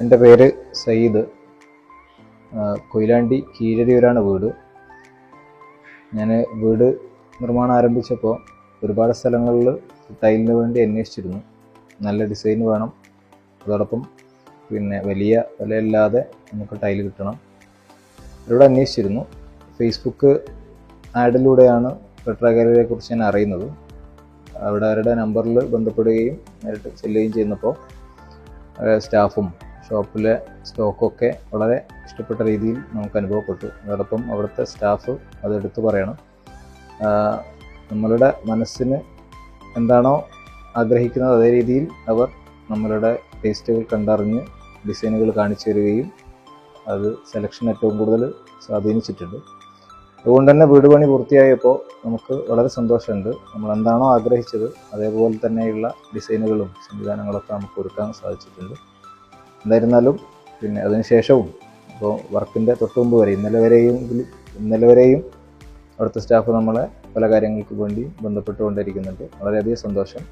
എന്റെ പേര് സയ്യിദ്. കൊയിലാണ്ടി കീഴരിയൂരാണ് വീട്. ഞാൻ വീട് നിർമ്മാണം ആരംഭിച്ചപ്പോൾ ഒരുപാട് സ്ഥലങ്ങളിൽ ടൈലിന് വേണ്ടി അന്വേഷിച്ചിരുന്നു. നല്ല ഡിസൈൻ വേണം. അതോടൊപ്പം പിന്നെ വലിയ വിലയല്ലാതെ നമുക്ക് ടൈൽ കിട്ടണം. ഇവിടെ അന്വേഷിച്ചിരുന്നു. ഫേസ്ബുക്ക് ആഡിലൂടെയാണ് പെട്രാഗാലറിയെ കുറിച്ച് ഞാൻ അറിയുന്നത്. അവിടെ അവരുടെ നമ്പറിൽ ബന്ധപ്പെടുകയും നേരിട്ട് ചെല്ലുകയും ചെയ്യുന്നപ്പോൾ സ്റ്റാഫും ഷോപ്പിലെ സ്റ്റോക്കൊക്കെ വളരെ ഇഷ്ടപ്പെട്ട രീതിയിൽ നമുക്ക് അനുഭവപ്പെട്ടു. അതോടൊപ്പം അവിടുത്തെ സ്റ്റാഫ് അത് എടുത്തു പറയണം. നമ്മളുടെ മനസ്സിന് എന്താണോ ആഗ്രഹിക്കുന്നത് അതേ രീതിയിൽ അവർ നമ്മളുടെ ടേസ്റ്റുകൾ കണ്ടറിഞ്ഞ് ഡിസൈനുകൾ കാണിച്ചു തരികയും അത് സെലക്ഷൻ ഏറ്റവും കൂടുതൽ സ്വാധീനിച്ചിട്ടുണ്ട്. അതുകൊണ്ട് തന്നെ വീട് പണി പൂർത്തിയായപ്പോൾ നമുക്ക് വളരെ സന്തോഷമുണ്ട്. നമ്മൾ എന്താണോ ആഗ്രഹിച്ചത് അതേപോലെ തന്നെയുള്ള ഡിസൈനുകളും സംവിധാനങ്ങളൊക്കെ നമുക്ക് ഒരുക്കാൻ സാധിച്ചിട്ടുണ്ട്. എന്തായിരുന്നാലും പിന്നെ അതിനുശേഷവും അപ്പോൾ വർക്കിന്റെ തൊട്ട് മുമ്പ് വരെ ഇന്നലെ വരെയും ഇന്നലെ വരെയും അവിടുത്തെ സ്റ്റാഫ് നമ്മളെ പല കാര്യങ്ങൾക്ക് വേണ്ടി ബന്ധപ്പെട്ടുകൊണ്ടിരിക്കുന്നുണ്ട്. വളരെയധികം സന്തോഷം.